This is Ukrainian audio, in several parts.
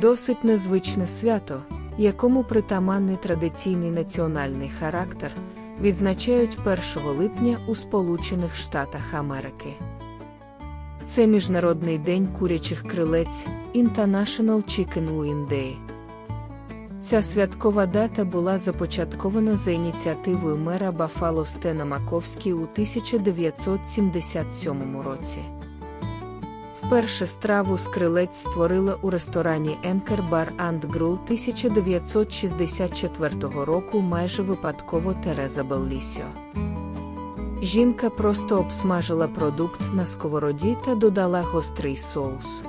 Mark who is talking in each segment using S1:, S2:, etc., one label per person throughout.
S1: Досить незвичне свято, якому притаманний традиційний національний характер, відзначають 1 липня у Сполучених Штатах Америки. Це Міжнародний день курячих крилець International Chicken Wing Day. Ця святкова дата була започаткована за ініціативою мера Бафало Стена Маковський у 1977 році. Вперше страву з крилець створила у ресторані Енкер Бар Анд Грул 1964 року майже випадково Тереза Беллісіо. Жінка просто обсмажила продукт на сковороді та додала гострий соус.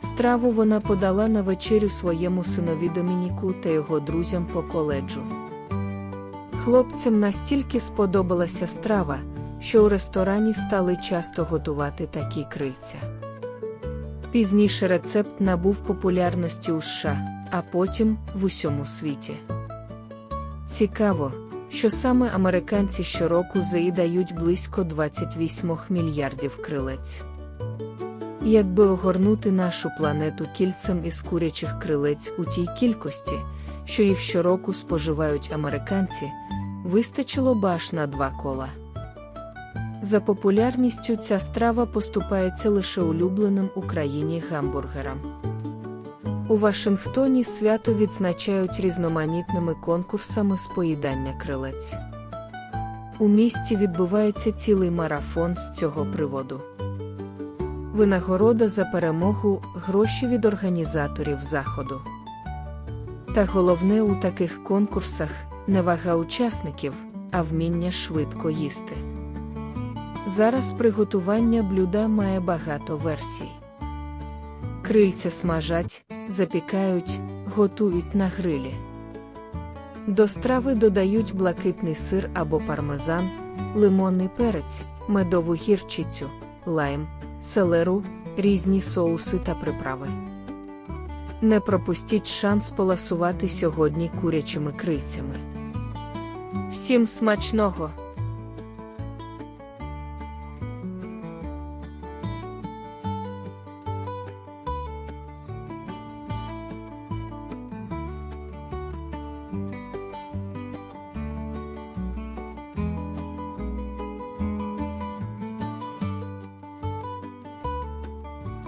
S1: Страву вона подала на вечерю своєму синові Домініку та його друзям по коледжу. Хлопцям настільки сподобалася страва, що у ресторані стали часто готувати такі крильця. Пізніше рецепт набув популярності у США, а потім в усьому світі. Цікаво, що саме американці щороку заїдають близько 28 мільярдів крилець. Якби огорнути нашу планету кільцем із курячих крилець у тій кількості, що їх щороку споживають американці, вистачило б аж на два кола. За популярністю ця страва поступається лише улюбленим Україні гамбургерам. У Вашингтоні свято відзначають різноманітними конкурсами з поїдання крилець. У місті відбувається цілий марафон з цього приводу. Винагорода за перемогу гроші від організаторів заходу. Та головне у таких конкурсах не вага учасників, а вміння швидко їсти. Зараз приготування блюда має багато версій. Крильця смажать, запікають, готують на грилі. До страви додають блакитний сир або пармезан, лимонний перець, медову гірчицю, лайм, селеру, різні соуси та приправи. Не пропустіть шанс поласувати сьогодні курячими крильцями. Всім смачного!